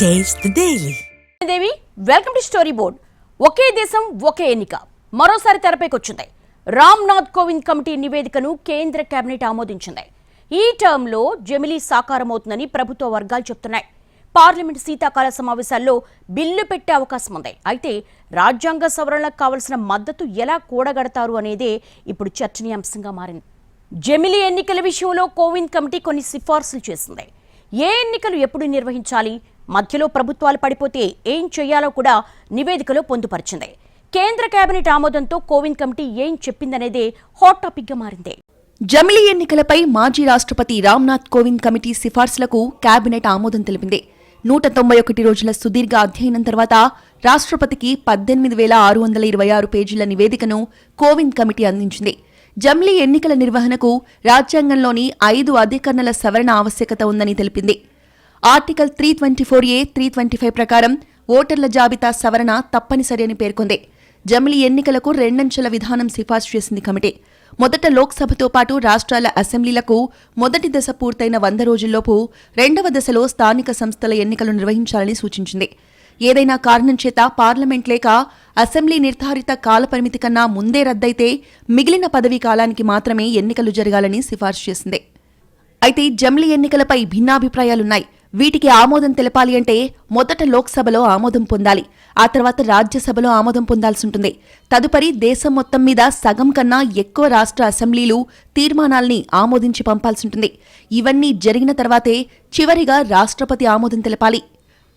Taste daily Devi welcome to story board ఒకే దేశం ఒకే ఎన్నిక. మరోసారి తెరపైకి వచ్చింది రామ్నాథ్ కోవింద్ కమిటీ నివేదికను కేంద్ర కేబినెట్ ఆమోదించింది. ఈ టర్మ్లో జమిలీ సాకారమవుతుందని ప్రభుత్వ వర్గాలు చెప్తున్నాయి. పార్లమెంట్ శీతాకాల సమావేశాల్లో బిల్లు పెట్టే అవకాశం ఉంది. అయితే రాజ్యాంగ సవరణలకు కావలసిన మద్దతు ఎలా కూడగడతారు అనేదే ఇప్పుడు చర్చనీయాంశంగా మారింది. జమిలీ ఎన్నికల విషయంలో కోవింద్ కమిటీ కొన్ని సిఫార్సులు చేసింది. ఏ ఎన్నికలు ఎప్పుడు నిర్వహించాలి? మధ్యలో ప్రభుత్వాలు పడిపోతే ఏం చేయాలో కూడా నివేదికలో పొందుపరిచింది. కేంద్ర కేబినెట్ ఆమోదంతో కోవింద్ కమిటీ ఏం చెప్పిందనేదే హాట్ టాపిక్గా మారింది. జమిలీ ఎన్నికలపై మాజీ రాష్ట్రపతి రామ్నాథ్ కోవింద్ కమిటీ సిఫార్సులకు కేబినెట్ ఆమోదం తెలిపింది. నూట తొంభై ఒకటి రోజుల సుదీర్ఘ అధ్యయనం తర్వాత రాష్ట్రపతికి పద్దెనిమిది వేల ఆరు వందల ఇరవై ఆరు పేజీల నివేదికను కోవింద్ కమిటీ అందించింది. జమిలీ ఎన్నికల నిర్వహణకు రాజ్యాంగంలోని ఐదు అధికరణల సవరణ ఆవశ్యకత ఉందని తెలిపింది. Article three twenty four A three twenty five ప్రకారం ఓటర్ల జాబితా సవరణ తప్పనిసరి అని పేర్కొంది. జమిలీ ఎన్నికలకు రెండంచెల విధానం సిఫార్సు చేసింది కమిటీ. మొదట లోక్సభతో పాటు రాష్ట్రాల అసెంబ్లీలకు మొదటి దశ పూర్తయిన వంద రోజుల్లోపు రెండవ దశలో స్థానిక సంస్థల ఎన్నికలు నిర్వహించాలని సూచించింది. ఏదైనా కారణం చేత పార్లమెంట్ లేక అసెంబ్లీ నిర్ధారిత కాలపరిమితి కన్నా ముందే రద్దయితే మిగిలిన పదవీ కాలానికి మాత్రమే ఎన్నికలు జరగాలని సిఫార్సు చేసింది. అయితే జమిలీ ఎన్నికలపై భిన్నాభిప్రాయాలున్నాయి. వీటికి ఆమోదం తెలపాలి అంటే మొదట లోక్సభలో ఆమోదం పొందాలి. ఆ తర్వాత రాజ్యసభలో ఆమోదం పొందాల్సి ఉంటుంది. తదుపరి దేశం మొత్తం మీద సగం కన్నా ఎక్కువ రాష్ట్ర అసెంబ్లీలు తీర్మానాల్ని ఆమోదించి పంపాల్సి ఉంటుంది. ఇవన్నీ జరిగిన తర్వాతే చివరిగా రాష్ట్రపతి ఆమోదం తెలపాలి.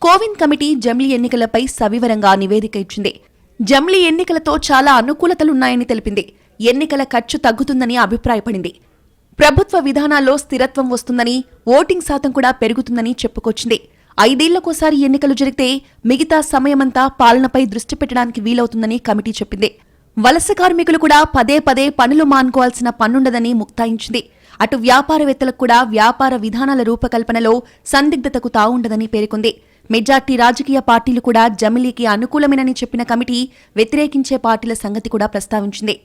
కోవింద్ కమిటీ జమిలీ ఎన్నికలపై సవివరంగా నివేదిక ఇచ్చింది. జమిలీ ఎన్నికలతో చాలా అనుకూలతలున్నాయని తెలిపింది. ఎన్నికల ఖర్చు తగ్గుతుందని అభిప్రాయపడింది. ప్రభుత్వ విధానాల్లో స్థిరత్వం వస్తుందని ఓటింగ్ శాతం కూడా పెరుగుతుందని చెప్పుకొచ్చింది. ఐదేళ్ళకోసారి ఎన్నికలు జరిగితే మిగతా సమయమంతా పాలనపై దృష్టి పెట్టడానికి వీలవుతుందని కమిటీ చెప్పింది. వలస కార్మికులు కూడా పదే పదే పనులు మానుకోవాల్సిన పన్నుండదని ముక్తాయించింది. అటు వ్యాపారవేత్తలకు కూడా వ్యాపార విధానాల రూపకల్పనలో సందిగ్ధతకు తావుండదని పేర్కొంది. మెజార్టీ రాజకీయ పార్టీలు కూడా జమిలీకి అనుకూలమేనని చెప్పిన కమిటీ వ్యతిరేకించే పార్టీల సంగతి కూడా ప్రస్తావించింది.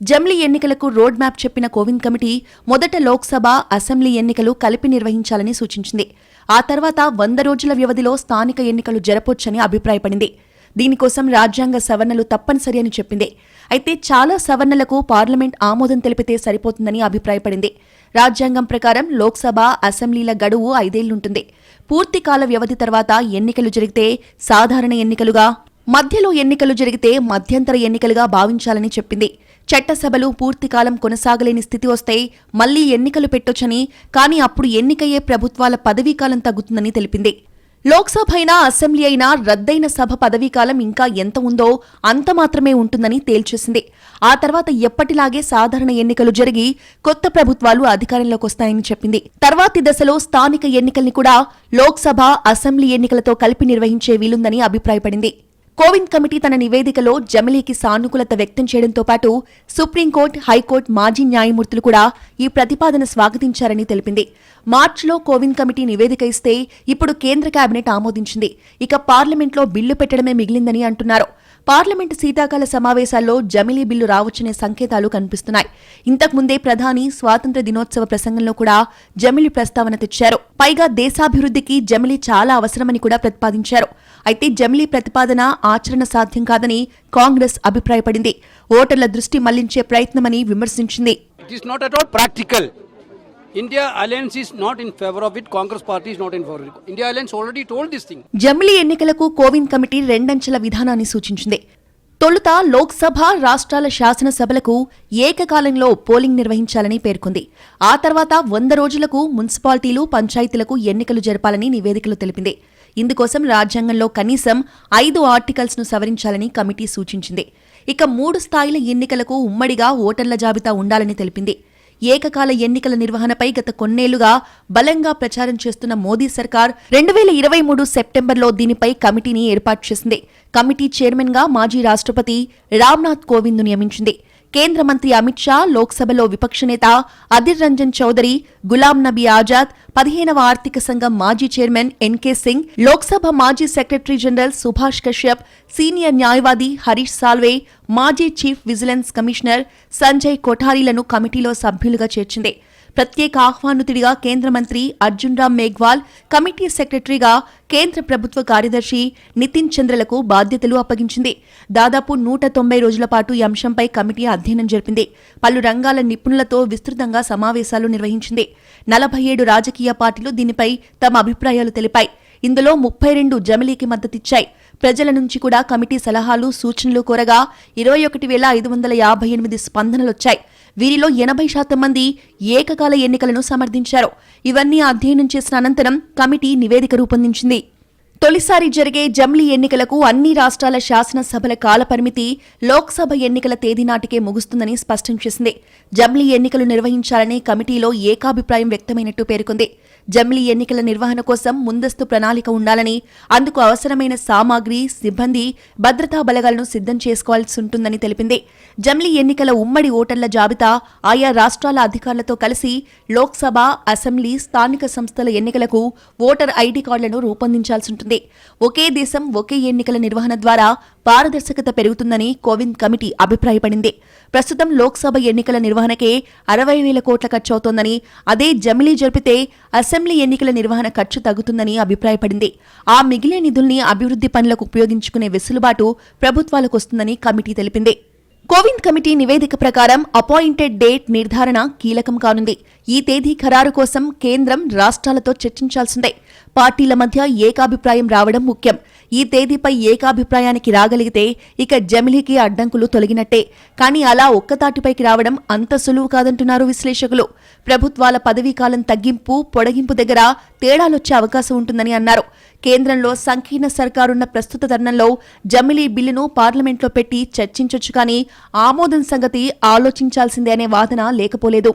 జమ్లీ ఎన్నికలకు రోడ్ మ్యాప్ చెప్పిన కోవింద్ కమిటీ మొదట లోక్సభ అసెంబ్లీ ఎన్నికలు కలిపి నిర్వహించాలని సూచించింది. ఆ తర్వాత వంద రోజుల వ్యవధిలో స్థానిక ఎన్నికలు జరపొచ్చని అభిప్రాయపడింది. దీనికోసం రాజ్యాంగ సవరణలు తప్పనిసరి అని చెప్పింది. అయితే చాలా సవరణలకు పార్లమెంట్ ఆమోదం తెలిపితే సరిపోతుందని అభిప్రాయపడింది. రాజ్యాంగం ప్రకారం లోక్సభ అసెంబ్లీల గడువు ఐదేళ్ళుంటుంది. పూర్తి కాల వ్యవధి తర్వాత ఎన్నికలు జరిగితే సాధారణ ఎన్నికలుగా మధ్యలో ఎన్నికలు జరిగితే మధ్యంతర ఎన్నికలుగా భావించాలని చెప్పింది. చట్టసభలు పూర్తికాలం కొనసాగలేని స్థితి వస్తే మళ్ళీ ఎన్నికలు పెట్టొచ్చని కానీ అప్పుడు ఎన్నికయ్యే ప్రభుత్వాల పదవీకాలం తగ్గుతుందని తెలిపింది. లోక్సభ అయినా అసెంబ్లీ అయినా రద్దయిన సభ పదవీకాలం ఇంకా ఎంత ఉందో అంత మాత్రమే ఉంటుందని తేల్చేసింది. ఆ తర్వాత ఎప్పటిలాగే సాధారణ ఎన్నికలు జరిగి కొత్త ప్రభుత్వాలు అధికారంలోకి వస్తాయని చెప్పింది. తర్వాతి దశలో స్థానిక ఎన్నికల్ని కూడా లోక్సభ అసెంబ్లీ ఎన్నికలతో కలిపి నిర్వహించే వీలుందని అభిప్రాయపడింది. కోవింద్ కమిటీ తన నివేదికలో జమిలీకి సానుకూలత వ్యక్తం చేయడంతో పాటు సుప్రీంకోర్టు హైకోర్టు మాజీ న్యాయమూర్తులు కూడా ఈ ప్రతిపాదన స్వాగతించారని తెలిపింది. మార్చిలో కోవింద్ కమిటీ నివేదిక ఇస్తే ఇప్పుడు కేంద్ర కేబినెట్ ఆమోదించింది. ఇక పార్లమెంట్లో బిల్లు పెట్టడమే మిగిలిందని అంటున్నారు. పార్లమెంటు శీతాకాల సమావేశాల్లో జమిలీ బిల్లు రావచ్చనే సంకేతాలు కనిపిస్తున్నాయి. ఇంతకుముందే ప్రధాని స్వాతంత్ర దినోత్సవ ప్రసంగంలో కూడా జమిలీ ప్రస్తావన తెచ్చారు. పైగా దేశాభివృద్ధికి జమిలీ చాలా అవసరమని కూడా ప్రతిపాదించారు. అయితే జమిలీ ప్రతిపాదన ఆచరణ సాధ్యం కాదని కాంగ్రెస్ అభిప్రాయపడింది. ఓటర్ల దృష్టి మళ్ళించే ప్రయత్నమని విమర్శించింది. జమిలీ ఎన్నికలకు కోవింద్ కమిటీ రెండంచెల విధానాన్ని సూచించింది. తొలుత లోక్సభ రాష్ట్రాల శాసనసభలకు ఏకకాలంలో పోలింగ్ నిర్వహించాలని పేర్కొంది. ఆ తర్వాత వంద రోజులకు మున్సిపాలిటీలు పంచాయతీలకు ఎన్నికలు జరపాలని నివేదికలో తెలిపింది. ఇందుకోసం రాజ్యాంగంలో కనీసం ఐదు ఆర్టికల్స్ను సవరించాలని కమిటీ సూచించింది. ఇక మూడు స్థాయిల ఎన్నికలకు ఉమ్మడిగా ఓటర్ల జాబితా ఉండాలని తెలిపింది. ఏకకాల ఎన్నికల నిర్వహణపై గత కొన్నేళ్ళుగా బలంగా ప్రచారం చేస్తున్న మోదీ సర్కార్ రెండు వేల ఇరవై మూడు సెప్టెంబర్లో దీనిపై కమిటీని ఏర్పాటు చేసింది. కమిటీ చైర్మన్గా మాజీ రాష్ట్రపతి రామ్నాథ్ కోవింద్ నియమించింది. కేంద్ర మంత్రి అమిత్ షా లోక్సభలో విపక్ష నేత అధిర్ రంజన్ చౌదరి గులాం నబీ ఆజాద్ పదిహేనవ ఆర్థిక సంఘం మాజీ చైర్మన్ ఎన్కే సింగ్ లోక్సభ మాజీ secretary general Subhash Kashyap senior న్యాయవాది హరీష్ సాల్వే మాజీ చీఫ్ విజిలెన్స్ కమిషనర్ సంజయ్ కొఠారీలను కమిటీలో సభ్యులుగా చేర్చింది. ప్రత్యేక ఆహ్వానితుడిగా కేంద్ర మంత్రి అర్జున్ రామ్ మేఘ్వాల్ కమిటీ సెక్రటరీగా కేంద్ర ప్రభుత్వ కార్యదర్శి నితిన్ చంద్రలకు బాధ్యతలు అప్పగించింది. దాదాపు నూట తొంభై రోజుల పాటు ఈ అంశంపై కమిటీ అధ్యయనం జరిపింది. పలు రంగాల నిపుణులతో విస్తృతంగా సమావేశాలు నిర్వహించింది. నలభై ఏడు రాజకీయ పార్టీలు దీనిపై తమ అభిప్రాయాలు తెలిపాయి. ఇందులో ముప్పై రెండు జమిలీకి మద్దతిచ్చాయి. ప్రజల నుంచి కూడా కమిటీ సలహాలు సూచనలు కోరగా ఇరవై ఒకటి వేల ఐదు వందల యాభై ఎనిమిది స్పందనలొచ్చాయి. వీరిలో ఎనభై శాతం మంది ఏకకాల ఎన్నికలను సమర్థించారు. ఇవన్నీ అధ్యయనం చేసిన అనంతరం కమిటీ నివేదిక రూపొందించింది. తొలిసారి జరిగే జమ్లీ ఎన్నికలకు అన్ని రాష్ట్రాల శాసనసభల కాలపరిమితి లోక్సభ ఎన్నికల తేదీ నాటికే ముగుస్తుందని స్పష్టం చేసింది. జమ్లీ ఎన్నికలు నిర్వహించాలని కమిటీలో ఏకాభిప్రాయం వ్యక్తమైనట్టు పేర్కొంది. జమ్లీ ఎన్నికల నిర్వహణ కోసం ముందస్తు ప్రణాళిక ఉండాలని అందుకు అవసరమైన సామాగ్రి సిబ్బంది భద్రతా బలగాలను సిద్ధం చేసుకోవాల్సి ఉంటుందని తెలిపింది. జమ్లీ ఎన్నికల ఉమ్మడి ఓటర్ల జాబితా ఆయా రాష్ట్రాల అధికారులతో కలిసి లోక్సభ అసెంబ్లీ స్థానిక సంస్థల ఎన్నికలకు ఓటర్ ఐడి కార్డులను రూపొందించాల్సి ఉంటుంది. ఒకే దేశం ఒకే ఎన్నికల నిర్వహణ ద్వారా పారదర్శకత పెరుగుతుందని కోవింద్ కమిటీ అభిప్రాయపడింది. ప్రస్తుతం లోక్సభ ఎన్నికల నిర్వహణకే అరవై వేల కోట్ల ఖర్చవుతోందని అదే జమిలీ జరిపితే అసెంబ్లీ ఎన్నికల నిర్వహణ ఖర్చు తగ్గుతుందని అభిప్రాయపడింది. ఆ మిగిలిన నిధుల్ని అభివృద్ధి పనులకు ఉపయోగించుకునే వెసులుబాటు ప్రభుత్వాలకు వస్తుందని కమిటీ తెలిపింది. కోవింద్ కమిటీ నివేదిక ప్రకారం అపాయింటెడ్ డేట్ నిర్ధారణ కీలకం కానుంది. ఈ తేదీ ఖరారు కోసం కేంద్రం రాష్ట్రాలతో చర్చించాల్సిందే. పార్టీల మధ్య ఏకాభిప్రాయం రావడం ముఖ్యం. ఈ తేదీపై ఏకాభిప్రాయానికి రాగలిగితే ఇక జమిలీకి అడ్డంకులు తొలగినట్టే. కానీ అలా ఒక్కతాటిపైకి రావడం అంత సులువు కాదంటున్నారు విశ్లేషకులు. ప్రభుత్వాల పదవీకాలం తగ్గింపు పొడగింపు దగ్గర తేడాలొచ్చే అవకాశం ఉంటుందని అన్నారు. కేంద్రంలో సంకీర్ణ సర్కారున్న ప్రస్తుత తరుణంలో జమిలీ బిల్లును పార్లమెంట్లో పెట్టి చర్చించొచ్చు కానీ ఆమోదం సంగతి ఆలోచించాల్సిందే అనే వాదన లేకపోలేదు.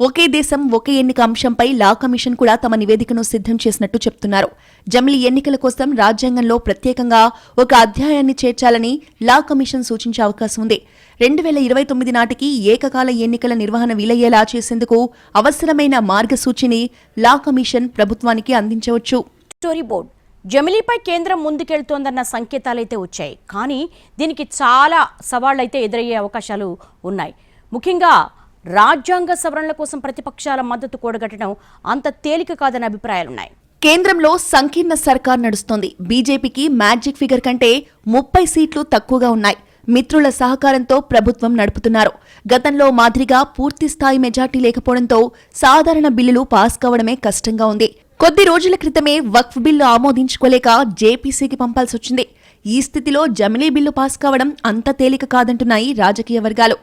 ఒకే దేశం ఒకే ఎన్నిక అంశంపై లా కమిషన్ కూడా తమ నివేదికను సిద్ధం చేసినట్టు చెప్తున్నారు. జమిలీ ఎన్నికల కోసం రాజ్యాంగంలో ప్రత్యేకంగా ఒక అధ్యాయాన్ని చేర్చాలని లా కమిషన్ సూచించే అవకాశం ఉంది. రెండు వేల ఇరవై తొమ్మిది నాటికి ఏకకాల ఎన్నికల నిర్వహణ వీలయ్యేలా చేసేందుకు అవసరమైన మార్గసూచిని లా కమిషన్ ప్రభుత్వానికి అందించవచ్చు. Story board. జమిలీపై కేంద్రం ముందుకెళ్తోందన్న సంకేతాలైతే వచ్చాయి. కానీ దీనికి చాలా సవాళ్ళైతే ఎదురయ్యే అవకాశాలు ఉన్నాయి. ముఖ్యంగా రాజ్యాంగ సవరణల కోసం ప్రతిపక్షాల మద్దతు కూడగట్టడం అంత తేలిక కాదనే అభిప్రాయాలున్నాయి. కేంద్రంలో సంకీర్ణ సర్కార్ నడుస్తోంది. బీజేపీకి మ్యాజిక్ ఫిగర్ కంటే ముప్పై సీట్లు తక్కువగా ఉన్నాయి. మిత్రుల సహకారంతో ప్రభుత్వం నడుపుతున్నారు. గతంలో మాదిరిగా పూర్తి స్థాయి మెజార్టీ లేకపోవడంతో సాధారణ బిల్లులు పాస్ కావడమే కష్టంగా ఉంది. కొద్ది రోజుల క్రితమే వక్ఫ్ బిల్లు ఆమోదించుకోలేక జేపీసీకి పంపాల్సొచ్చింది ఈ స్థితిలో జమిలీ బిల్లు పాస్ కావడం అంత తేలిక కాదంటున్నాయి రాజకీయ వర్గాలు.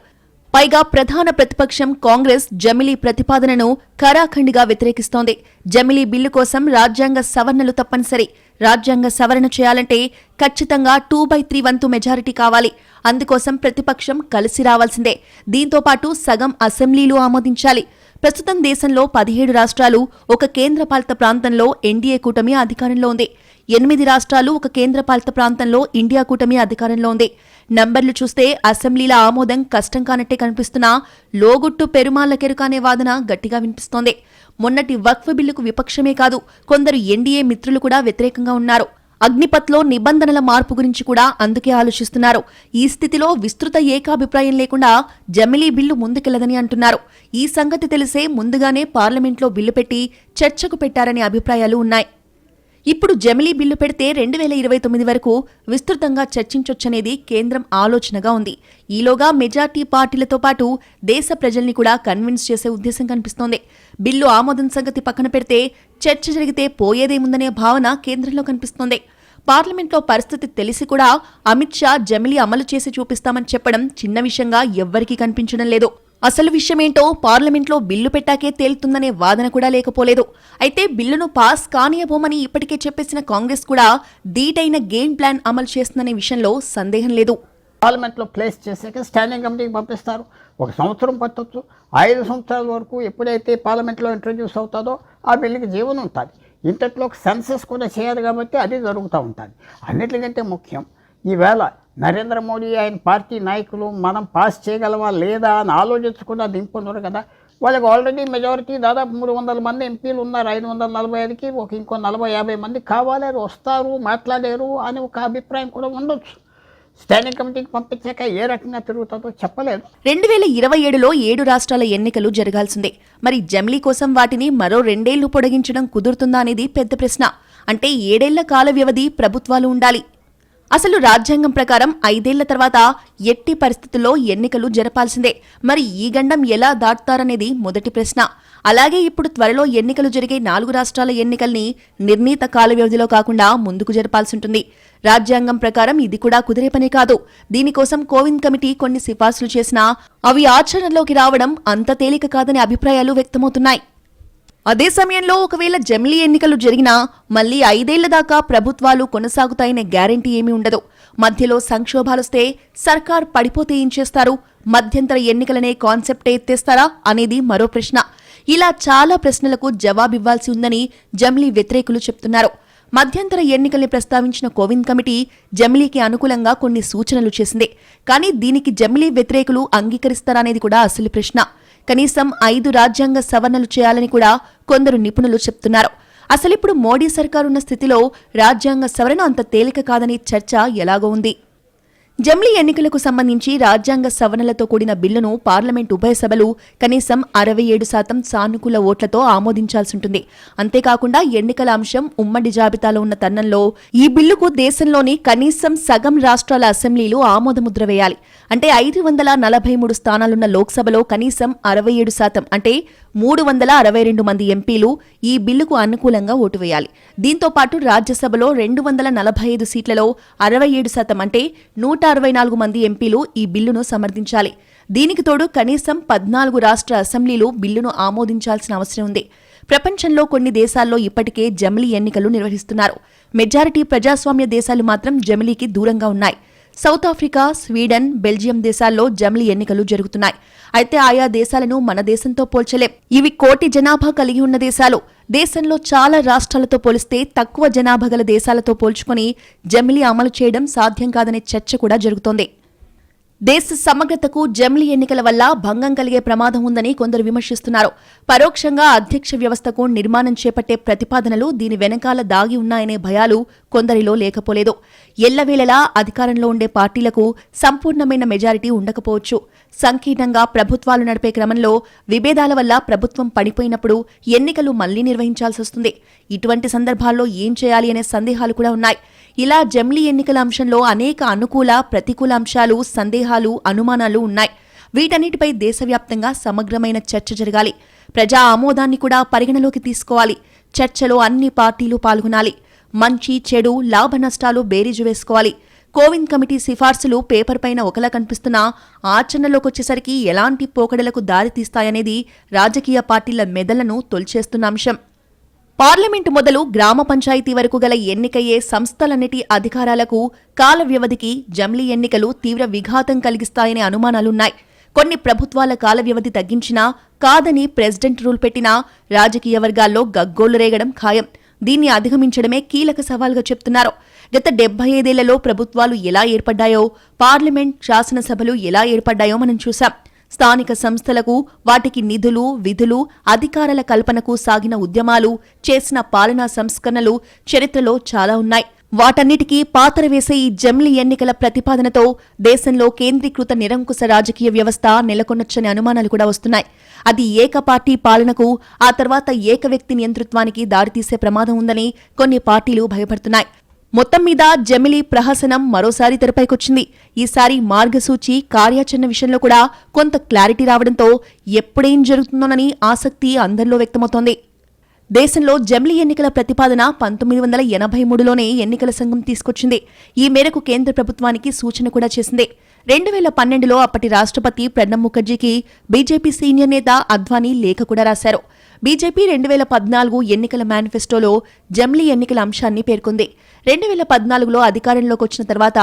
పైగా ప్రధాన ప్రతిపక్షం కాంగ్రెస్ జమిలీ ప్రతిపాదనను ఖరాఖండిగా వ్యతిరేకిస్తోంది. జమిలీ బిల్లు కోసం రాజ్యాంగ సవరణలు తప్పనిసరి. రాజ్యాంగ సవరణ చేయాలంటే ఖచ్చితంగా టూ బై త్రీ వంతు మెజారిటీ కావాలి. అందుకోసం ప్రతిపక్షం కలిసి రావాల్సిందే. దీంతో పాటు సగం అసెంబ్లీలు ఆమోదించాలి. ప్రస్తుతం దేశంలో పదిహేడు రాష్ట్రాలు ఒక కేంద్రపాలిత ప్రాంతంలో ఎన్డీఏ కూటమి అధికారంలో ఉంది. ఎనిమిది రాష్ట్రాలు ఒక కేంద్రపాలిత ప్రాంతంలో ఇండియా కూటమి అధికారంలో ఉంది. నంబర్లు చూస్తే అసెంబ్లీల ఆమోదం కష్టం కానట్టే కనిపిస్తున్నా లోగుట్టు పెరుమాళ్ళకెరుక అనే వాదన గట్టిగా వినిపిస్తోంది. మొన్నటి వక్ఫ్ బిల్లుకు విపక్షమే కాదు కొందరు ఎన్డీఏ మిత్రులు కూడా వ్యతిరేకంగా ఉన్నారు. అగ్నిపత్లో నిబంధనల మార్పు గురించి కూడా అందుకే ఆలోచిస్తున్నారు. ఈ స్థితిలో విస్తృత ఏకాభిప్రాయం లేకుండా జమిలీ బిల్లు ముందుకెళ్ళదని అంటున్నారు. ఈ సంగతి తెలిసే ముందుగానే పార్లమెంట్లో బిల్లు పెట్టి చర్చకు పెట్టారనే అభిప్రాయాలు ఉన్నాయి. ఇప్పుడు జమిలీ బిల్లు పెడితే రెండు వేల ఇరవై తొమ్మిది వరకు విస్తృతంగా చర్చించొచ్చనేది కేంద్రం ఆలోచనగా ఉంది. ఈలోగా మెజార్టీ పార్టీలతో పాటు దేశ ప్రజల్ని కూడా కన్విన్స్ చేసే ఉద్దేశం కనిపిస్తోంది. బిల్లు ఆమోదం సంగతి పక్కన పెడితే చర్చ జరిగితే పోయేదేముందనే భావన కేంద్రంలో కనిపిస్తోంది. పార్లమెంట్లో పరిస్థితి తెలిసి కూడా అమిత్ షా జమిలీ అమలు చేసి చూపిస్తామని చెప్పడం చిన్న విషయంగా ఎవ్వరికీ కనిపించడం లేదు. అసలు విషయమేంటో పార్లమెంట్లో బిల్లు పెట్టాకే తేలుతుందనే వాదన కూడా లేకపోలేదు. అయితే బిల్లును పాస్ కానియబోమని ఇప్పటికే చెప్పేసిన కాంగ్రెస్ కూడా దీటైన గేమ్ ప్లాన్ అమలు చేస్తుందనే విషయంలో సందేహం లేదు. పార్లమెంట్లో ప్లేస్ చేసాక స్టాండింగ్ కమిటీకి పంపిస్తారు. ఒక సంవత్సరం పట్టవచ్చు ఐదు సంవత్సరాల వరకు ఎప్పుడైతే పార్లమెంట్లో ఇంట్రడ్యూస్ అవుతుందో ఆ బిల్లుకి జీవనం ఉంటుంది. ఇంతట్లో సెన్సెస్ కూడా చేయదు కాబట్టి అది జరుగుతూ ఉంటుంది. అన్నిటికంటే ముఖ్యం ఈవేళ నరేంద్ర మోడీ ఆయన పార్టీ నాయకులు మనం పాస్ చేయగలమా లేదా అని ఆలోచించకుండా దింపున్నారు కదా. వాళ్ళకి ఆల్రెడీ మెజారిటీ దాదాపు మూడు వందల మంది ఎంపీలు ఉన్నారు. ఐదు వందల నలభై ఐదుకి ఒక ఇంకో నలభై యాభై మంది కావాలి వస్తారు మాట్లాడారు అని ఒక అభిప్రాయం కూడా ఉండొచ్చు. స్టాండింగ్ కమిటీకి పంపించాక ఏ రకంగా తిరుగుతుందో చెప్పలేదు. రెండు వేల ఇరవై ఏడులో ఏడు రాష్ట్రాల ఎన్నికలు జరగాల్సిందే. మరి జమ్లీ కోసం వాటిని మరో రెండేళ్ళు పొడిగించడం కుదురుతుందా అనేది పెద్ద ప్రశ్న. అంటే ఏడేళ్ళ కాల వ్యవధి ప్రభుత్వాలు ఉండాలి. అసలు రాజ్యాంగం ప్రకారం ఐదేళ్ళ తర్వాత ఎట్టి పరిస్థితుల్లో ఎన్నికలు జరపాల్సిందే. మరి ఈ గండం ఎలా దాటుతారనేది మొదటి ప్రశ్న. అలాగే ఇప్పుడు త్వరలో ఎన్నికలు జరిగే నాలుగు రాష్ట్రాల ఎన్నికల్ని నిర్ణీత కాల వ్యవధిలో కాకుండా ముందుకు జరపాల్సి ఉంటుంది రాజ్యాంగం ప్రకారం ఇది కూడా కుదిరే పని కాదు. దీనికోసం కోవింద్ కమిటీ కొన్ని సిఫార్సులు చేసినా అవి ఆచరణలోకి రావడం అంత తేలిక కాదనే అభిప్రాయాలు వ్యక్తమవుతున్నాయి. అదే సమయంలో ఒకవేళ జమిలీ ఎన్నికలు జరిగినా మళ్ళీ ఐదేళ్ళ దాకా ప్రభుత్వాలు కొనసాగుతాయనే గ్యారంటీ ఏమీ ఉండదు. మధ్యలో సంక్షోభాలొస్తే సర్కార్ పడిపోతే ఏం చేస్తారు? మధ్యంతర ఎన్నికలనే కాన్సెప్ట్ ఎత్తేస్తారా అనేది మరో ప్రశ్న. ఇలా చాలా ప్రశ్నలకు జవాబివ్వాల్సి ఉందని జమిలీ వ్యతిరేకులు చెప్తున్నారు. మధ్యంతర ఎన్నికల్ని ప్రస్తావించిన కోవింద్ కమిటీ జమిలీకి అనుకూలంగా కొన్ని సూచనలు చేసింది. కానీ దీనికి జమిలీ వ్యతిరేకులు అంగీకరిస్తారనేది కూడా అసలు ప్రశ్న. కనీసం ఐదు రాజ్యాంగ సవరణలు చేయాలని కూడా కొందరు నిపుణులు చెప్తున్నారు. అసలిప్పుడు మోడీ సర్కారున్న స్థితిలో రాజ్యాంగ సవరణ అంత తేలిక కాదని చర్చ ఎలాగో ఉంది. జమ్లీ ఎన్నికలకు సంబంధించి రాజ్యాంగ సవరణలతో కూడిన బిల్లును పార్లమెంట్ ఉభయ సభలు కనీసం అరవై ఏడు శాతం సానుకూల ఓట్లతో ఆమోదించాల్సి ఉంటుంది అంతేకాకుండా ఎన్నికల అంశం ఉమ్మడి జాబితాలో ఉన్న తరుణంలో ఈ బిల్లుకు దేశంలోని కనీసం సగం రాష్ట్రాల అసెంబ్లీలు ఆమోదముద్ర వేయాలి. అంటే ఐదు వందల నలభై మూడు స్థానాలున్న లోక్సభలో కనీసం అరవై ఏడు శాతం అంటే మూడు వందల అరవై రెండు మంది ఎంపీలు ఈ బిల్లుకు అనుకూలంగా ఓటు వేయాలి. దీంతో పాటు రాజ్యసభలో రెండు వందల నలభై ఐదు సీట్లలో అరవై ఏడు శాతం అంటే నూట అరవై నాలుగు మంది ఎంపీలు ఈ బిల్లును సమర్థించాలి. దీనికి తోడు కనీసం పద్నాలుగు రాష్ట్ర అసెంబ్లీలు బిల్లును ఆమోదించాల్సిన అవసరం ఉంది. ప్రపంచంలో కొన్ని దేశాల్లో ఇప్పటికే జమిలీ ఎన్నికలు నిర్వహిస్తున్నారు. మెజారిటీ ప్రజాస్వామ్య దేశాలు మాత్రం జమిలీకి దూరంగా ఉన్నాయి. సౌత్ ఆఫ్రికా స్వీడన్ బెల్జియం దేశాల్లో జమిలీ ఎన్నికలు జరుగుతున్నాయి. అయితే ఆయా దేశాలను మన దేశంతో పోల్చలేం. ఇవి కోటి జనాభా కలిగి ఉన్న దేశాలు. దేశంలో చాలా రాష్ట్రాలతో పోలిస్తే తక్కువ జనాభా గల దేశాలతో పోల్చుకొని జమిలీ అమలు చేయడం సాధ్యం కాదనే చర్చ కూడా జరుగుతోంది. దేశ సమగ్రతకు జమిలీ ఎన్నికల వల్ల భంగం కలిగే ప్రమాదం ఉందని కొందరు విమర్శిస్తున్నారు. పరోక్షంగా అధ్యక్ష వ్యవస్థకు నిర్మాణం చేపట్టే ప్రతిపాదనలు దీని వెనకాల దాగి ఉన్నాయనే భయాలు కొందరిలో లేకపోలేదు. ఎల్లవేళలా అధికారంలో ఉండే పార్టీలకు సంపూర్ణమైన మెజారిటీ ఉండకపోవచ్చు. సంకీర్ణంగా ప్రభుత్వాలు నడిపే క్రమంలో విభేదాల వల్ల ప్రభుత్వం పడిపోయినప్పుడు ఎన్నికలు మళ్ళీ నిర్వహించాల్సి వస్తుంది. ఇటువంటి సందర్భాల్లో ఏం చేయాలి అనే సందేహాలు కూడా ఉన్నాయి. ఇలా జమ్లీ ఎన్నికల అంశంలో అనేక అనుకూల ప్రతికూల అంశాలు సందేహాలు అనుమానాలు ఉన్నాయి. వీటన్నిటిపై దేశవ్యాప్తంగా సమగ్రమైన చర్చ జరగాలి. ప్రజా ఆమోదాన్ని కూడా పరిగణలోకి తీసుకోవాలి. చర్చలో అన్ని పార్టీలు పాల్గొనాలి. మంచి చెడు లాభ నష్టాలు బేరీజు వేసుకోవాలి. కోవింద్ కమిటీ సిఫార్సులు పేపర్ పైన ఒకలా కనిపిస్తున్నా ఆచరణలోకి వచ్చేసరికి ఎలాంటి పోకడలకు దారితీస్తాయనేది రాజకీయ పార్టీల మెదళ్ళను తొలిచేస్తున్న అంశం. పార్లమెంటు మొదలు గ్రామ పంచాయతీ వరకు గల ఎన్నికయ్యే సంస్థలన్నిటి అధికారాలకు కాల వ్యవధికి జమ్లీ ఎన్నికలు తీవ్ర విఘాతం కలిగిస్తాయనే అనుమానాలున్నాయి. కొన్ని ప్రభుత్వాల కాల వ్యవధి తగ్గించినా కాదని ప్రెసిడెంట్ రూల్ పెట్టినా రాజకీయ వర్గాల్లో గగ్గోలు రేగడం ఖాయం. దీన్ని అధిగమించడమే కీలక సవాల్గా చెప్తున్నారు. గత డెబ్బై ఐదేళ్ళలో ప్రభుత్వాలు ఎలా ఏర్పడ్డాయో పార్లమెంట్ శాసనసభలు ఎలా ఏర్పడ్డాయో మనం చూశాం. స్థానిక సంస్థలకు వాటికి నిధులు విధులు అధికారాల కల్పనకు సాగిన ఉద్యమాలు చేసిన పాలనా సంస్కరణలు చరిత్రలో చాలా ఉన్నాయి. వాటన్నిటికీ పాత్ర వేసే ఈ జమ్లీ ఎన్నికల ప్రతిపాదనతో దేశంలో కేంద్రీకృత నిరంకుశ రాజకీయ వ్యవస్థ నెలకొనొచ్చని అనుమానాలు కూడా వస్తున్నాయి. అది ఏక పార్టీ పాలనకు ఆ తర్వాత ఏక వ్యక్తి నియంతృత్వానికి దారితీసే ప్రమాదం ఉందని కొన్ని పార్టీలు భయపడుతున్నాయి. మొత్తం మీద జమిలీ ప్రహసనం మరోసారి తెరపైకొచ్చింది. ఈసారి మార్గసూచి కార్యాచరణ విషయంలో కూడా కొంత క్లారిటీ రావడంతో ఎప్పుడేం జరుగుతుందోనని ఆసక్తి అందరిలో వ్యక్తమవుతోంది. దేశంలో జమిలీ ఎన్నికల ప్రతిపాదన పంతొమ్మిది వందల ఎనభై మూడులోనే ఎన్నికల సంఘం తీసుకొచ్చింది. ఈ మేరకు కేంద్ర ప్రభుత్వానికి సూచన కూడా చేసింది. రెండు వేల పన్నెండులో అప్పటి రాష్ట్రపతి ప్రణబ్ ముఖర్జీకి బీజేపీ సీనియర్ నేత అద్వానీ లేఖ కూడా రాశారు. బీజేపీ రెండు వేల పద్నాలుగు ఎన్నికల మేనిఫెస్టోలో జమ్లీ ఎన్నికల అంశాన్ని పేర్కొంది. రెండు వేల పద్నాలుగులో అధికారంలోకి వచ్చిన తర్వాత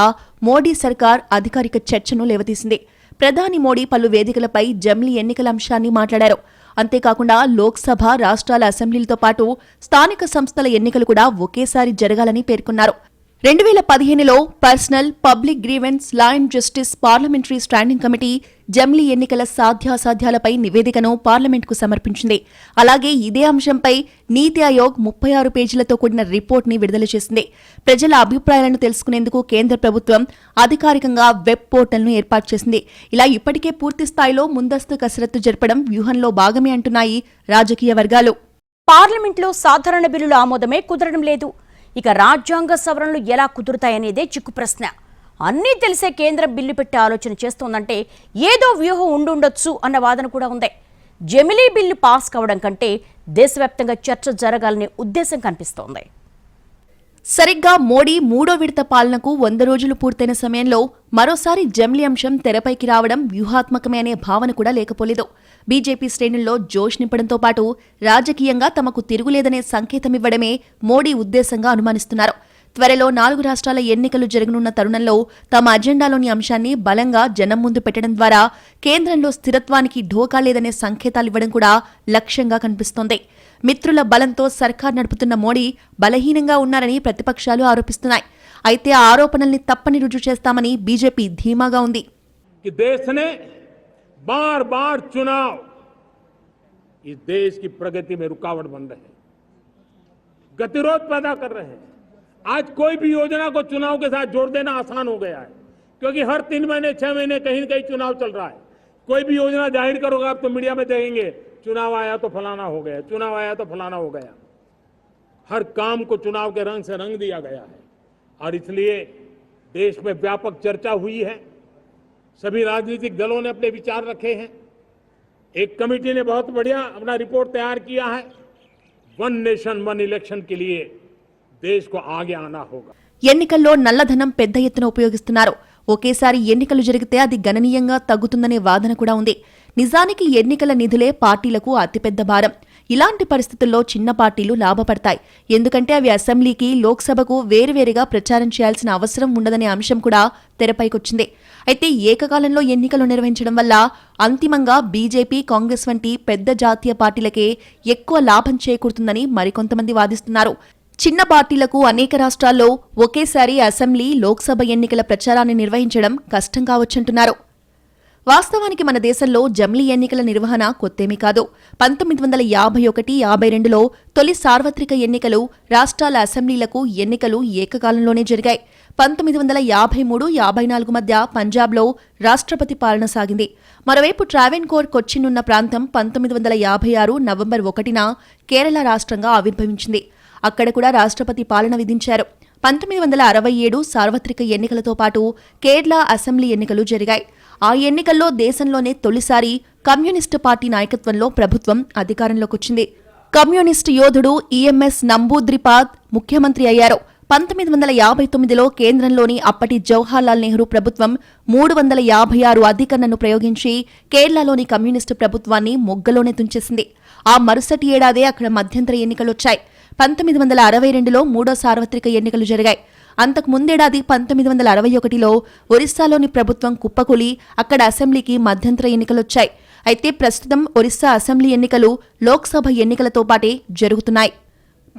మోడీ సర్కార్ అధికారిక చర్చను లేవతీసింది ప్రధాని మోడీ పలు వేదికలపై జమ్లీ ఎన్నికల అంశాన్ని మాట్లాడారు. అంతేకాకుండా లోక్సభ రాష్ట్రాల అసెంబ్లీలతో పాటు స్థానిక సంస్థల ఎన్నికలు కూడా ఒకేసారి జరగాలని పేర్కొన్నారు. రెండు వేల పదిహేనులో personal public grievance law and justice parliamentary standing committee జమ్లీ ఎన్నికల సాధ్యాసాధ్యాలపై నివేదికను పార్లమెంట్కు సమర్పించింది. అలాగే ఇదే అంశంపై నీతి ఆయోగ్ ముప్పై ఆరు పేజీలతో కూడిన రిపోర్ట్ని విడుదల చేసింది. ప్రజల అభిప్రాయాలను తెలుసుకునేందుకు కేంద్ర ప్రభుత్వం అధికారికంగా వెబ్ పోర్టల్ను ఏర్పాటు చేసింది. ఇలా ఇప్పటికే పూర్తి స్థాయిలో ముందస్తు కసరత్తు జరపడం వ్యూహంలో భాగమే అంటున్నాయి రాజకీయ వర్గాలు. పార్లమెంట్లో సాధారణ బిల్లుల ఆమోదమే కుదరడం లేదు. ఇక రాజ్యాంగ సవరణలు ఎలా కుదురుతాయనేదే చిక్కు ప్రశ్న. అన్నీ తెలిసే కేంద్రం బిల్లు పెట్టే ఆలోచన చేస్తోందంటే ఏదో వ్యూహం ఉండుండొచ్చు అన్న వాదన కూడా ఉంది. జమిలీ బిల్లు పాస్ కావడం కంటే దేశవ్యాప్తంగా చర్చ జరగాలనే ఉద్దేశం కనిపిస్తోంది. సరిగ్గా మోడీ మూడో విడత పాలనకు వంద రోజులు పూర్తయిన సమయంలో మరోసారి జమ్లీ అంశం తెరపైకి రావడం వ్యూహాత్మకమే అనే భావన కూడా లేకపోలేదు. బీజేపీ శ్రేణుల్లో జోష్ నింపడంతో పాటు రాజకీయంగా తమకు తిరుగులేదనే సంకేతమివ్వడమే మోడీ ఉద్దేశంగా అనుమానిస్తున్నారు. త్వరలో నాలుగు రాష్ట్రాల ఎన్నికలు జరగనున్న తరుణంలో తమ అజెండాలోని అంశాన్ని బలంగా జనం ముందు పెట్టడం ద్వారా కేంద్రంలో స్థిరత్వానికి ఢోకా లేదనే సంకేతాలివ్వడం కూడా లక్ష్యంగా కనిపిస్తోంది మిత్రుల బలంతో సర్కార్ నడుపుతున్న మోడీ బలహీనంగా ఉన్నారని ప్రతిపక్షాలు ఆరోపిస్తున్నాయి అయితే ఆ ఆరోపణల్ని తప్పని రుజువు చేస్తామని బీజేపీ ధీమాగా ఉంది कि देश ने बार बार चुनाव इस देश की प्रगति में रुकावट बन रहे हैं गतिरोध पैदा कर रहे हैं आज कोई भी योजना को चुनाव के साथ जोड़ देना आसान हो गया है, क्योंकि हर तीन महीने, छह महीने कहीं कहीं चुनाव चल रहा है। कोई भी योजना ज़ाहिर करोगे आप तो मीडिया में देखेंगे, चुनाव आया तो फलाना हो गया, चुनाव आया तो फलाना हो गया। हर काम को चुनाव के रंग से रंग दिया गया है, और इसलिए देश में व्यापक चर्चा हुई है। सभी राजनीतिक दलों ने अपने विचार रखे हैं। एक कमेटी ने बहुत बढ़िया अपना रिपोर्ट तैयार किया है, वन नेशन, वन इलेक्शन के लिए। ఎన్నికల్లో నల్లధనం పెద్ద ఎత్తున ఉపయోగిస్తున్నారు. ఒకేసారి ఎన్నికలు జరిగితే అది గణనీయంగా తగ్గుతుందనే వాదన కూడా ఉంది. నిజానికి ఎన్నికల నిధులే పార్టీలకు అతిపెద్ద భారం. ఇలాంటి పరిస్థితుల్లో చిన్న పార్టీలు లాభపడతాయి. ఎందుకంటే అవి అసెంబ్లీకి లోక్సభకు వేరువేరుగా ప్రచారం చేయాల్సిన అవసరం ఉండదనే అంశం కూడా తెరపైకొచ్చింది. అయితే ఏకకాలంలో ఎన్నికలు నిర్వహించడం వల్ల అంతిమంగా బీజేపీ కాంగ్రెస్ వంటి పెద్ద జాతీయ పార్టీలకే ఎక్కువ లాభం చేకూరుతుందని మరికొంతమంది వాదిస్తున్నారు. చిన్న పార్టీలకు అనేక రాష్ట్రాల్లో ఒకేసారి అసెంబ్లీ లోక్సభ ఎన్నికల ప్రచారాన్ని నిర్వహించడం కష్టం కావచ్చంటున్నారు. వాస్తవానికి మన దేశంలో జమ్లీ ఎన్నికల నిర్వహణ కొత్తేమీ కాదు. పంతొమ్మిది వందల యాభై ఒకటి యాభై రెండులో తొలి సార్వత్రిక ఎన్నికలు రాష్ట్రాల అసెంబ్లీలకు ఎన్నికలు ఏకకాలంలోనే జరిగాయి. పంతొమ్మిది వందల యాభై మూడు యాభై నాలుగు మధ్య పంజాబ్లో రాష్ట్రపతి పాలన సాగింది. మరోవైపు ట్రావెన్కోర్ కొచ్చినున్న ప్రాంతం పంతొమ్మిది వందల యాభై ఆరు నవంబర్ ఒకటిన కేరళ రాష్ట్రంగా ఆవిర్భవించింది. అక్కడ కూడా రాష్ట్రపతి పాలన విధించారు. పంతొమ్మిది వందల అరవై ఏడు సార్వత్రిక ఎన్నికలతో పాటు కేరళ అసెంబ్లీ ఎన్నికలు జరిగాయి. ఆ ఎన్నికల్లో దేశంలోనే తొలిసారి కమ్యూనిస్టు పార్టీ నాయకత్వంలో ప్రభుత్వం అధికారంలోకి వచ్చింది. కమ్యూనిస్టు యోధుడు ఈఎంఎస్ నంబూద్రిపాద్ ముఖ్యమంత్రి అయ్యారు. పంతొమ్మిది వందల యాభై తొమ్మిదిలో కేంద్రంలోని అప్పటి జవహర్లాల్ నెహ్రూ ప్రభుత్వం మూడు వందల యాభై ఆరు అధికరణను ప్రయోగించి కేరళలోని కమ్యూనిస్టు ప్రభుత్వాన్ని మొగ్గలోనే తుంచేసింది. ఆ మరుసటి ఏడాదే అక్కడ మధ్యంతర ఎన్నికలొచ్చాయి. పంతొమ్మిది వందల అరవై రెండులో మూడో సార్వత్రిక ఎన్నికలు జరిగాయి. అంతకు ముందేడాది పంతొమ్మిది వందల అరవై ఒకటిలో ఒరిస్సాలోని ప్రభుత్వం కుప్పకూలి అక్కడ అసెంబ్లీకి మధ్యంతర ఎన్నికలొచ్చాయి. అయితే ప్రస్తుతం ఒరిస్సా అసెంబ్లీ ఎన్నికలు లోక్సభ ఎన్నికలతో పాటే జరుగుతున్నాయి.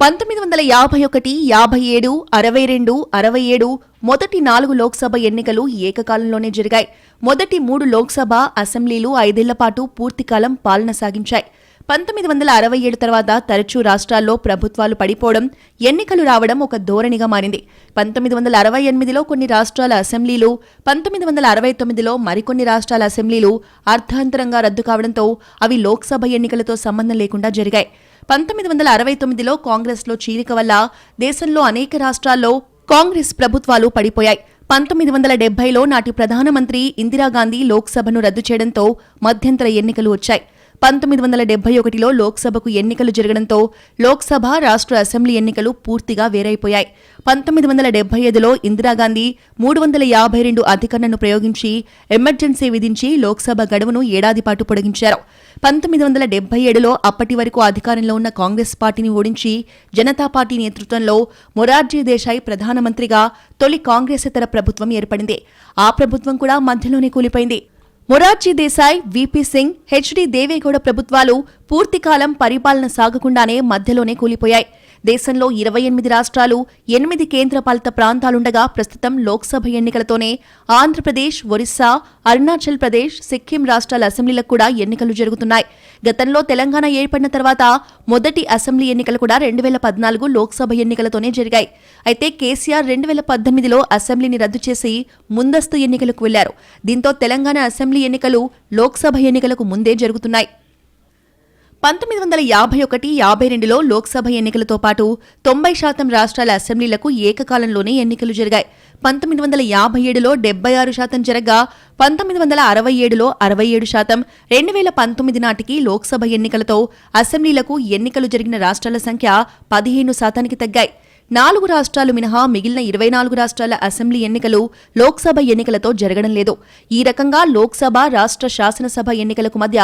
పంతొమ్మిది వందల యాభై ఒకటి యాభై ఏడు అరవై రెండు అరవై ఏడు మొదటి నాలుగు లోక్సభ ఎన్నికలు ఏకకాలంలోనే జరిగాయి. మొదటి మూడు లోక్సభ అసెంబ్లీలు ఐదేళ్ళ పాటు పూర్తికాలం పాలన సాగించాయి. పంతొమ్మిది వందల అరవై ఏడు తర్వాత తరచూ రాష్ట్రాల్లో ప్రభుత్వాలు పడిపోవడం ఎన్నికలు రావడం ఒక ధోరణిగా మారింది. పంతొమ్మిది వందల అరవై ఎనిమిదిలో కొన్ని రాష్ట్రాల అసెంబ్లీలు పంతొమ్మిది వందల అరవై తొమ్మిదిలో మరికొన్ని రాష్ట్రాల అసెంబ్లీలు అర్థాంతరంగా రద్దు కావడంతో అవి లోక్సభ ఎన్నికలతో సంబంధం లేకుండా జరిగాయి. పంతొమ్మిది వందల అరవై తొమ్మిదిలో కాంగ్రెస్లో చీలిక వల్ల దేశంలో అనేక రాష్ట్రాల్లో కాంగ్రెస్ ప్రభుత్వాలు పడిపోయాయి. పంతొమ్మిది వందల డెబ్బైలో నాటి ప్రధానమంత్రి ఇందిరాగాంధీ లోక్సభను రద్దు చేయడంతో మధ్యంతర ఎన్నికలు వచ్చాయి. పంతొమ్మిది వందల డెబ్బై ఒకటిలో లోక్సభకు ఎన్నికలు జరగడంతో లోక్సభ రాష్ట్ర అసెంబ్లీ ఎన్నికలు పూర్తిగా వేరైపోయాయి. పంతొమ్మిది వందల డెబ్బై ఐదులో ఇందిరాగాంధీ మూడు వందల యాభై రెండు అధికరణను ప్రయోగించి ఎమర్జెన్సీ విధించి లోక్సభ గడువును ఏడాది పాటు పొడిగించారు. పంతొమ్మిది వందల డెబ్బై ఏడులో అప్పటి వరకు అధికారంలో ఉన్న కాంగ్రెస్ పార్టీని ఓడించి జనతా పార్టీ నేతృత్వంలో మొరార్జీ దేశాయ్ ప్రధానమంత్రిగా తొలి కాంగ్రెసేతర ప్రభుత్వం ఏర్పడింది. ఆ ప్రభుత్వం కూడా మధ్యలోనే కూలిపోయింది. Morarji Desai V P Singh H D Deve Gowda ప్రభుత్వాలు పూర్తికాలం పరిపాలన సాగకుండానే మధ్యలోనే కూలిపోయాయి. దేశంలో ఇరవై ఎనిమిది రాష్ట్రాలు ఎనిమిది కేంద్రపాలిత ప్రాంతాలుండగా ప్రస్తుతం లోక్సభ ఎన్నికలతోనే ఆంధ్రప్రదేశ్ ఒరిస్సా అరుణాచల్ ప్రదేశ్ సిక్కిం రాష్ట్రాల అసెంబ్లీలకు కూడా ఎన్నికలు జరుగుతున్నాయి. గతంలో తెలంగాణ ఏర్పడిన తర్వాత మొదటి అసెంబ్లీ ఎన్నికలు కూడా రెండు వేల పద్నాలుగు లోక్సభ ఎన్నికలతోనే జరిగాయి. అయితే కేసీఆర్ రెండు వేల పద్దెనిమిదిలో అసెంబ్లీని రద్దు చేసి ముందస్తు ఎన్నికలకు వెళ్ళారు దీంతో తెలంగాణ అసెంబ్లీ ఎన్నికలు లోక్సభ ఎన్నికలకు ముందే జరుగుతున్నాయి. పంతొమ్మిది వందల యాభై ఒకటి యాభై రెండులో లోక్సభ ఎన్నికలతో పాటు తొంభై శాతం రాష్ట్రాల అసెంబ్లీలకు ఏకకాలంలోనే ఎన్నికలు జరిగాయి. పంతొమ్మిది వందల యాభై ఏడులో డెబ్బై ఆరు శాతం జరగా పంతొమ్మిది వందల అరవై ఏడులో అరవై ఏడు శాతం. రెండు వేల పంతొమ్మిది నాటికి లోక్సభ ఎన్నికలతో అసెంబ్లీలకు ఎన్నికలు జరిగిన రాష్ట్రాల సంఖ్య పదిహేను శాతానికి తగ్గాయి. నాలుగు రాష్ట్రాలు మినహా మిగిలిన ఇరవై నాలుగు రాష్ట్రాల అసెంబ్లీ ఎన్నికలు లోక్సభ ఎన్నికలతో జరగడం లేదు. ఈ రకంగా లోక్సభ రాష్ట్ర శాసనసభ ఎన్నికలకు మధ్య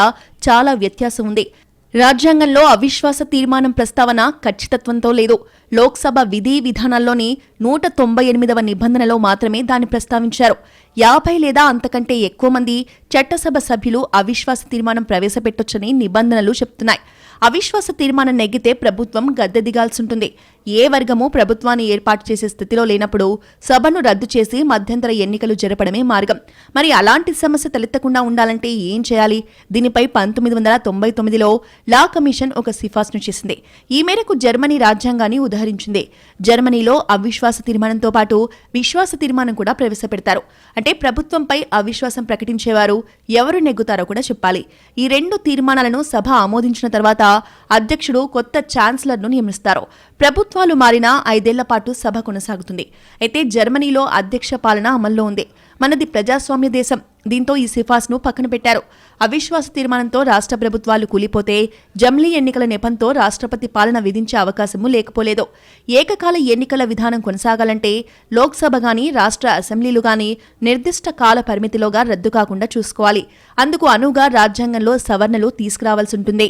చాలా వ్యత్యాసం ఉంది. రాజ్యాంగంలో అవిశ్వాస తీర్మానం ప్రస్తావన ఖచ్చితత్వంతో లేదు. లోక్సభ విధి విధానాల్లోని నూట తొంభై ఎనిమిదవ నిబంధనలో మాత్రమే దాన్ని ప్రస్తావించారు. యాభై లేదా అంతకంటే ఎక్కువ మంది చట్టసభ సభ్యులు అవిశ్వాస తీర్మానం ప్రవేశపెట్టొచ్చని నిబంధనలు చెప్తున్నాయి. అవిశ్వాస తీర్మానం నెగ్గితే ప్రభుత్వం గద్దె దిగాల్సుంటుంది. ఏ వర్గము ప్రభుత్వాన్ని ఏర్పాటు చేసే స్థితిలో లేనప్పుడు సభను రద్దు చేసి మధ్యంతర ఎన్నికలు జరపడమే మార్గం. మరి అలాంటి సమస్య తలెత్తకుండా ఉండాలంటే ఏం చేయాలి? దీనిపై పంతొమ్మిది వందల తొంభై తొమ్మిదిలో లా కమిషన్ ఒక సిఫార్సును చేసింది. ఈ మేరకు జర్మనీ రాజ్యాంగాన్ని నిర్ధారించింది. జర్మనీలో అవిశ్వాస తీర్మానంతో పాటు విశ్వాస తీర్మానం కూడా ప్రవేశపెడతారు. అంటే ప్రభుత్వంపై అవిశ్వాసం ప్రకటించేవారు ఎవరు నెగ్గుతారో కూడా చెప్పాలి. ఈ రెండు తీర్మానాలను సభ ఆమోదించిన తర్వాత అధ్యక్షుడు కొత్త ఛాన్సలర్ను నియమిస్తారు. ప్రభుత్వాలు మారినా ఐదేళ్ళ పాటు సభ కొనసాగుతుంది. అయితే జర్మనీలో అధ్యక్ష పాలన అమల్లో ఉంది. మనది ప్రజాస్వామ్య దేశం. దీంతో ఈ సిఫార్సును పక్కన పెట్టారు. అవిశ్వాస తీర్మానంతో రాష్ట్ర ప్రభుత్వాలు కూలిపోతే జమ్లీ ఎన్నికల నెపంతో రాష్ట్రపతి పాలన విధించే అవకాశము లేకపోలేదు. ఏకకాల ఎన్నికల విధానం కొనసాగాలంటే లోక్సభ గాని రాష్ట్ర అసెంబ్లీలు గాని నిర్దిష్ట కాల పరిమితిలోగా రద్దు కాకుండా చూసుకోవాలి. అందుకు అనువుగా రాజ్యాంగంలో సవరణలు తీసుకురావాల్సి ఉంటుంది.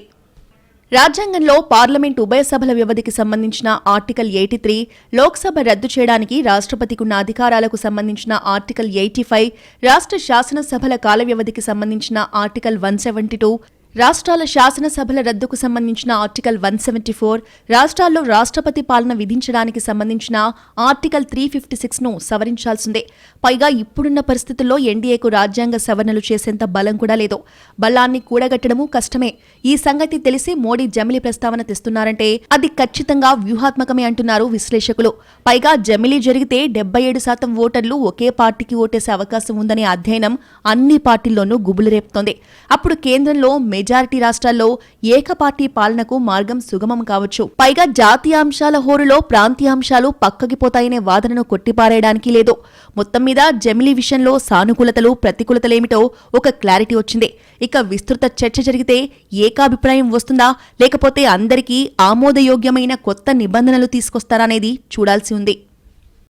రాజ్యాంగంలో పార్లమెంట్ ఉభయ సభల వ్యవధికి సంబంధించిన ఆర్టికల్ ఎయిటీ త్రీ లోక్సభ రద్దు చేయడానికి రాష్ట్రపతికి ఉన్న అధికారాలకు సంబంధించిన ఆర్టికల్ ఎయిటీ ఫైవ్ రాష్ట్ర శాసనసభల కాల వ్యవధికి సంబంధించిన ఆర్టికల్ వన్ సెవెంటీ టూ రాష్ట్రాల శాసనసభల రద్దుకు సంబంధించిన ఆర్టికల్ వన్ సెవెంటీ ఫోర్ రాష్ట్రాల్లో రాష్ట్రపతి పాలన విధించడానికి సంబంధించిన ఆర్టికల్ త్రీ ఫిఫ్టీ సిక్స్ను సవరించాల్సిందే. పైగా ఇప్పుడున్న పరిస్థితుల్లో ఎన్డీఏకు రాజ్యాంగ సవరణలు చేసేంత బలం కూడా లేదు. బలాన్ని కూడగట్టడము కష్టమే. ఈ సంగతి తెలిసి మోడీ జమిలీ ప్రస్తావన తెస్తున్నారంటే అది ఖచ్చితంగా వ్యూహాత్మకమే అంటున్నారు విశ్లేషకులు. పైగా జమిలీ జరిగితే డెబ్బై ఏడు శాతం ఓటర్లు ఒకే పార్టీకి ఓటేసే అవకాశం ఉందనే అధ్యయనం అన్ని పార్టీల్లోనూ గుబులు రేపుతోంది. అప్పుడు కేంద్రంలో మెజారిటీ రాష్ట్రాల్లో ఏకపార్టీ పాలనకు మార్గం సుగమం కావచ్చు. పైగా జాతీయాంశాల హోరులో ప్రాంతీయాంశాలు పక్కకిపోతాయనే వాదనను కొట్టిపారేయడానికి లేదు. మొత్తం మీద జమిలీ విషయంలో సానుకూలతలు ప్రతికూలతలేమిటో ఒక క్లారిటీ వచ్చింది. ఇక విస్తృత చర్చ జరిగితే ఏకాభిప్రాయం వస్తుందా? లేకపోతే అందరికీ ఆమోదయోగ్యమైన కొత్త నిబంధనలు తీసుకొస్తారా అనేది చూడాల్సి ఉంది.